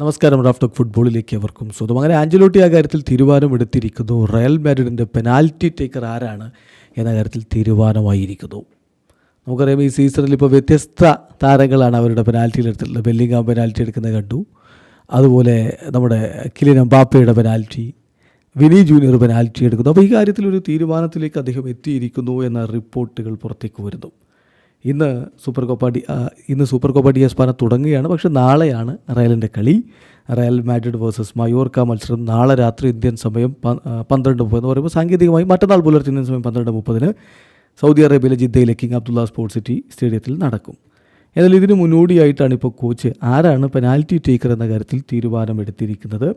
നമസ്കാരം റാഫ്റ്റോക്ക് ഫുട്ബോളിലേക്ക് അവർക്കും സ്വന്തം അങ്ങനെ ആഞ്ചലോട്ടി ആ കാര്യത്തിൽ തീരുമാനം എടുത്തിരിക്കുന്നു. റയൽ മാഡ്രിഡിന്റെ പെനാൽറ്റി ടേക്കർ ആരാണ് എന്ന കാര്യത്തിൽ തീരുമാനമായിരിക്കുന്നു. നമുക്കറിയാം ഈ സീസണിൽ ഇപ്പോൾ വ്യത്യസ്ത താരങ്ങളാണ് അവരുടെ പെനാൽറ്റിയിൽ എടുത്തിട്ടുള്ളത്. ബെല്ലിംഗാം പെനാൽറ്റി എടുക്കുന്നത് കണ്ടു. അതുപോലെ നമ്മുടെ കിലിൻ അംബാപ്പയുടെ പെനാൽറ്റി വിനി ജൂനിയർ പെനാൽറ്റി എടുക്കുന്നു. അപ്പോൾ ഈ കാര്യത്തിൽ ഒരു തീരുമാനത്തിലേക്ക് അദ്ദേഹം എത്തിയിരിക്കുന്നു എന്ന റിപ്പോർട്ടുകൾ പുറത്തേക്ക് വരുന്നു. ഇന്ന് സൂപ്പർ കോപ്പ ഇന്ന് സൂപ്പർ കോപ്പ ഡി എസ്പാന തുടങ്ങുകയാണ്. പക്ഷേ നാളെയാണ് റയലിന്റെ കളി. റയൽ മാഡ്രിഡ് വേഴ്സസ് മയോർക്ക മത്സരം നാളെ രാത്രി ഇന്ത്യൻ സമയം പന്ത്രണ്ട് മുപ്പത് എന്ന് പറയുമ്പോൾ സാങ്കേതികമായി മറ്റന്നാൾ പുലർച്ചെ ഇന്ത്യൻ സമയം പന്ത്രണ്ട് മുപ്പതിന് സൗദി അറേബ്യയിലെ ജിദ്ദയിലെ കിങ് അബ്ദുള്ള സ്പോർട്സ് സിറ്റി സ്റ്റേഡിയത്തിൽ നടക്കും. എന്നാൽ ഇതിന് മുന്നോടിയായിട്ടാണ് ഇപ്പോൾ കോച്ച് ആരാണ് പെനാൽറ്റി ടേക്കർ എന്ന കാര്യത്തിൽ തീരുമാനമെടുത്തിരിക്കുന്നത്.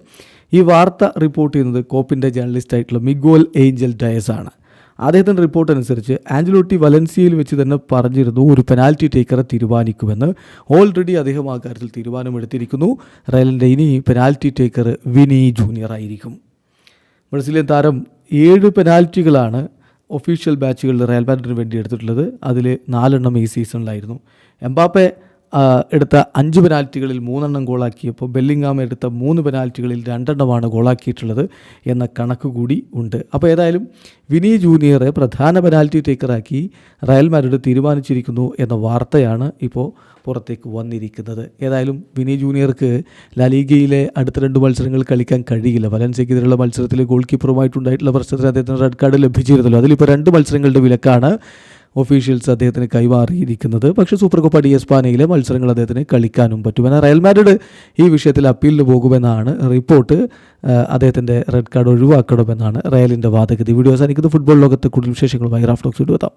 ഈ വാർത്ത റിപ്പോർട്ട് ചെയ്യുന്നത് കോപ്പിന്റെ ജേർണലിസ്റ്റ് ആയിട്ടുള്ള മിഗോൽ ഏഞ്ചൽ ഡയസ് ആണ് അദ്ദേഹത്തിന്റെ റിപ്പോർട്ട് അനുസരിച്ച് ആഞ്ചലോട്ടി വലൻസിയയിൽ വെച്ച് തന്നെ പറഞ്ഞിരുന്നു ഒരു പെനാൽറ്റി ടേക്കറെ തീരുമാനിക്കുമെന്ന് ഓൾറെഡി അദ്ദേഹം ആ കാര്യത്തിൽ തീരുമാനമെടുത്തിരിക്കുന്നു. റയലിന്റെ ഇനി പെനാൽറ്റി ടേക്കർ വിനി ജൂനിയർ ആയിരിക്കും. ബ്രസീലിയൻ താരം ഏഴ് പെനാൽറ്റികളാണ് ഒഫീഷ്യൽ ബാച്ചുകളിൽ റയൽ മാഡ്രിഡിന് വേണ്ടി എടുത്തിട്ടുള്ളത്. അതിൽ നാലെണ്ണം ഈ സീസണിലായിരുന്നു എംബാപ്പെ എടുത്ത അഞ്ച് പെനാൽറ്റികളിൽ മൂന്നെണ്ണം ഗോളാക്കിയപ്പോൾ ബെല്ലിംഗാം എടുത്ത മൂന്ന് പെനാൽറ്റികളിൽ രണ്ടെണ്ണമാണ് ഗോളാക്കിയിട്ടുള്ളത് എന്ന കണക്ക് കൂടി ഉണ്ട്. അപ്പോൾ ഏതായാലും വിനി ജൂനിയറെ പ്രധാന പെനാൽറ്റി ടേക്കറാക്കി റയൽ മാഡ്രിഡ് തീരുമാനിച്ചിരിക്കുന്നു എന്ന വാർത്തയാണ് ഇപ്പോൾ പുറത്തേക്ക് വന്നിരിക്കുന്നത്. ഏതായാലും വിനി ജൂനിയർക്ക് ലാലീഗയിലെ അടുത്ത രണ്ട് മത്സരങ്ങൾ കളിക്കാൻ കഴിയില്ല. വലൻസയ്ക്കെതിരെയുള്ള മത്സരത്തിൽ ഗോൾ കീപ്പറുമായിട്ടുണ്ടായിട്ടുള്ള പ്രശ്നത്തിന് അദ്ദേഹത്തിന് റെഡ് കാർഡ് ലഭിച്ചിരുന്നല്ലോ. അതിലിപ്പോൾ രണ്ട് മത്സരങ്ങളുടെ വിലക്കാണ് ഒഫീഷ്യൽസ് അദ്ദേഹത്തിന് കൈമാറിയിരിക്കുന്നത്. പക്ഷേ സൂപ്പർ കപ്പ് ഡി എസ്പാനയിലെ മത്സരങ്ങൾ അദ്ദേഹത്തിന് കളിക്കാനും പറ്റും എന്നാൽ റയൽ മാഡ്രിഡ് ഈ വിഷയത്തിൽ അപ്പീലിന് പോകുമെന്നാണ് റിപ്പോർട്ട് അദ്ദേഹത്തിന്റെ റെഡ് കാർഡ് ഒഴിവാക്കണമെന്നാണ് റയലിന്റെ വാദഗതി. വീഡിയോ അവസാനിക്കുന്നത് ഫുട്ബോൾ ലോകത്തെ കൂടുതൽ വിശേഷങ്ങളുമായി റാഫ്റ്റോക്സ് എത്താം.